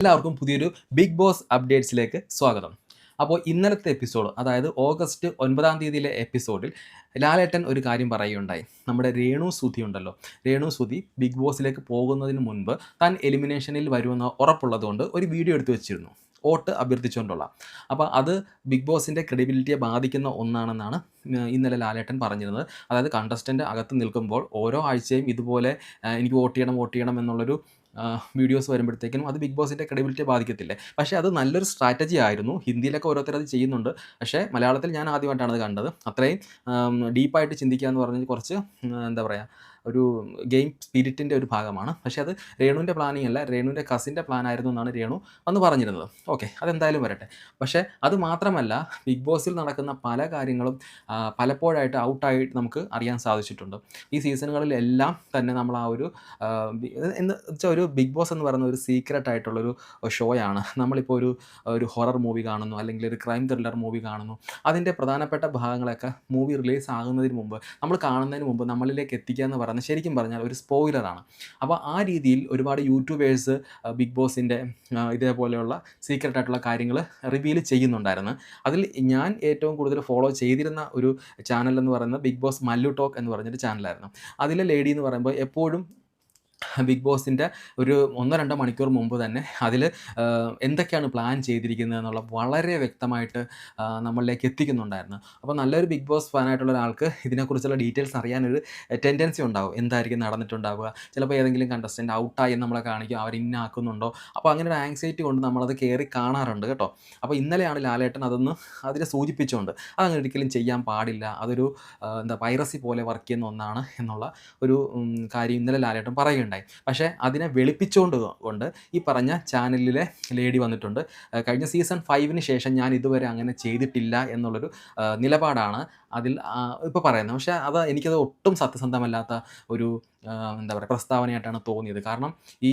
എല്ലാവർക്കും പുതിയൊരു big boss അപ്ഡേറ്റ്സിലേക്ക് സ്വാഗതം. അപ്പോൾ ഇന്നലത്തെ എപ്പിസോഡ് അതായത് ഓഗസ്റ്റ് ഒൻപതാം തീയതിയിലെ എപ്പിസോഡിൽ ലാലേട്ടൻ ഒരു കാര്യം പറയുകയുണ്ടായി. നമ്മുടെ രേണു സുധി ഉണ്ടല്ലോ. രേണു സുധി ബിഗ് ബോസിലേക്ക് പോകുന്നതിന് മുൻപ് താൻ എലിമിനേഷനിൽ വരുമെന്ന് ഉറപ്പുള്ളതുകൊണ്ട് ഒരു വീഡിയോ എടുത്തു വെച്ചിരുന്നു. വോട്ട് അഭ്യർത്ഥിച്ചുകൊണ്ടുള്ള. അപ്പോൾ അത് ബിഗ് ബോസിന്റെ ക്രെഡിബിലിറ്റിയെ ബാധിക്കുന്ന ഒന്നാണെന്നാണ് ഇന്നലെ ലാലേട്ടൻ പറഞ്ഞിരുന്നത്. അതായത് കണ്ടസ്റ്റന്റ് അകത്ത് നിൽക്കുമ്പോൾ ഓരോ ആഴ്ചയും ഇതുപോലെ എനിക്ക് വോട്ട് ചെയ്യണം വോട്ട് ചെയ്യണം എന്നുള്ളൊരു വീഡിയോസ് വരുമ്പോഴത്തേക്കും അത് ബിഗ് ബോസിന്റെ ക്രെഡിബിലിറ്റി ബാധിക്കത്തില്ലേ. പക്ഷേ അത് നല്ലൊരു സ്ട്രാറ്റജി ആയിരുന്നു. ഹിന്ദിയിലൊക്കെ ഓരോരുത്തർ അത് ചെയ്യുന്നുണ്ട്. പക്ഷേ മലയാളത്തിൽ ഞാൻ ആദ്യമായിട്ടാണ് അത് കണ്ടത്. അത്രയും ഡീപ്പായിട്ട് ചിന്തിക്കുക എന്ന് പറഞ്ഞാൽ കുറച്ച് എന്താ പറയുക ഒരു ഗെയിം സ്പിരിറ്റിന്റെ ഒരു ഭാഗമാണ്. പക്ഷേ അത് രേണുവിന്റെ പ്ലാനിങ് അല്ല രേണുവിന്റെ കസിന്റെ പ്ലാൻ ആയിരുന്നു എന്നാണ് രേണു അന്ന് പറഞ്ഞിരുന്നത്. ഓക്കെ അതെന്തായാലും വരട്ടെ. പക്ഷേ അത് മാത്രമല്ല ബിഗ് ബോസിൽ നടക്കുന്ന പല കാര്യങ്ങളും പലപ്പോഴായിട്ട് ഔട്ടായിട്ട് നമുക്ക് അറിയാൻ സാധിച്ചിട്ടുണ്ട്. ഈ സീസണുകളിലെല്ലാം തന്നെ നമ്മൾ ആ ഒരു എന്ന് വെച്ചാൽ ഒരു ബിഗ് ബോസ് എന്ന് പറയുന്ന ഒരു സീക്രട്ട് ആയിട്ടുള്ളൊരു ഷോയാണ് നമ്മളിപ്പോൾ ഒരു ഒരു ഹൊറർ മൂവി കാണുന്നു അല്ലെങ്കിൽ ഒരു ക്രൈം ത്രില്ലർ മൂവി കാണുന്നു. അതിന്റെ പ്രധാനപ്പെട്ട ഭാഗങ്ങളൊക്കെ മൂവി റിലീസ് ആകുന്നതിന് മുമ്പ് നമ്മൾ കാണുന്നതിന് മുമ്പ് നമ്മളിലേക്ക് എത്തിക്കുക എന്ന് പറയുന്നത് ശരിക്കും പറഞ്ഞാൽ ഒരു സ്പോയിലറാണ് അപ്പോൾ ആ രീതിയിൽ ഒരുപാട് യൂട്യൂബേഴ്സ് ബിഗ് ബോസിന്റെ ഇതേപോലെയുള്ള സീക്രട്ട് ആയിട്ടുള്ള കാര്യങ്ങൾ റിവീൽ ചെയ്യുന്നുണ്ടായിരുന്നു. അതിൽ ഞാൻ ഏറ്റവും കൂടുതൽ ഫോളോ ചെയ്തിരുന്ന ഒരു ചാനൽ എന്ന് പറയുന്നത് ബിഗ് ബോസ് മല്ലു ടോക്ക് എന്ന് പറഞ്ഞൊരു ചാനലായിരുന്നു അതിലെ ലേഡി എന്ന് പറയുമ്പോൾ എപ്പോഴും ബിഗ് ബോസിന്റെ ഒരു ഒന്നോ രണ്ടോ മണിക്കൂർ മുമ്പ് തന്നെ അതിൽ എന്തൊക്കെയാണ് പ്ലാൻ ചെയ്തിരിക്കുന്നത് എന്നുള്ള വളരെ വ്യക്തമായിട്ട് നമ്മളിലേക്ക് എത്തിക്കുന്നുണ്ടായിരുന്നു. അപ്പോൾ നല്ലൊരു ബിഗ് ബോസ് ഫാനായിട്ടുള്ള ഒരാൾക്ക് ഇതിനെക്കുറിച്ചുള്ള ഡീറ്റെയിൽസ് അറിയാനൊരു ടെൻഡൻസി ഉണ്ടാവും. എന്തായിരിക്കും നടന്നിട്ടുണ്ടാവുക? ചിലപ്പോൾ ഏതെങ്കിലും കണ്ടസ്റ്റന്റ് ഔട്ടായി നമ്മളെ കാണിക്കും അവർ ഇന്നാക്കുന്നുണ്ടോ അപ്പോൾ അങ്ങനെ ഒരു ആങ്സൈറ്റി കൊണ്ട് നമ്മളത് കയറി കാണാറുണ്ട് കേട്ടോ. അപ്പോൾ ഇന്നലെയാണ് ലാലേട്ടൻ അതൊന്ന് അതിനെ സൂചിപ്പിച്ചുകൊണ്ട് അതങ്ങനെ ഒരിക്കലും ചെയ്യാൻ പാടില്ല. അതൊരു എന്താ വൈറസി പോലെ വർക്ക് ചെയ്യുന്ന ഒന്നാണ് എന്നുള്ള ഒരു കാര്യം ഇന്നലെ ലാലേട്ടൻ പറയുകയുണ്ടായി പക്ഷേ അതിനെ വെളുപ്പിച്ചുകൊണ്ട് കൊണ്ട് ഈ പറഞ്ഞ ചാനലിലെ ലേഡി വന്നിട്ടുണ്ട്. കഴിഞ്ഞ സീസൺ ഫൈവിന് ശേഷം ഞാൻ ഇതുവരെ അങ്ങനെ ചെയ്തിട്ടില്ല എന്നുള്ളൊരു നിലപാടാണ് അതിൽ ഇപ്പോൾ പറയുന്നത്. പക്ഷേ അത് എനിക്കത് ഒട്ടും സത്യസന്ധമല്ലാത്ത ഒരു എന്താ പറയുക പ്രസ്താവനയായിട്ടാണ് തോന്നിയത്. കാരണം ഈ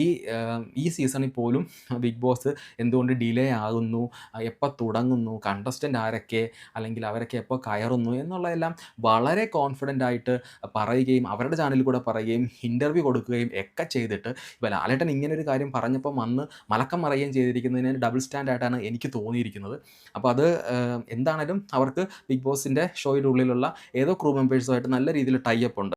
ഈ സീസണിൽ പോലും ബിഗ് ബോസ് എന്തുകൊണ്ട് ഡിലേ ആകുന്നു എപ്പോൾ തുടങ്ങുന്നു കണ്ടസ്റ്റന്റ് ആരൊക്കെ അല്ലെങ്കിൽ അവരൊക്കെ എപ്പോൾ കയറുന്നു എന്നുള്ളതെല്ലാം വളരെ കോൺഫിഡന്റ് ആയിട്ട് പറയുകയും അവരുടെ ചാനലിൽ കൂടെ പറയുകയും ഇന്റർവ്യൂ കൊടുക്കുകയും ഒക്കെ ചെയ്തിട്ട് ഇപ്പോൾ ലാലേട്ടൻ ഇങ്ങനെ ഒരു കാര്യം പറഞ്ഞപ്പോൾ വന്ന് മലക്കം മറയുകയും ചെയ്തിരിക്കുന്നതിന് ഡബിൾ സ്റ്റാൻഡ് ആയിട്ടാണ് എനിക്ക് തോന്നിയിരിക്കുന്നത്. അപ്പോൾ അത് എന്താണേലും അവർക്ക് ബിഗ് ബോസിന്റെ ഷോയുടെ ഉള്ളിലുള്ള ഏതോ ക്രൂ മെമ്പേഴ്സുമായിട്ട് നല്ല രീതിയിൽ ടൈ അപ്പ് ഉണ്ട്.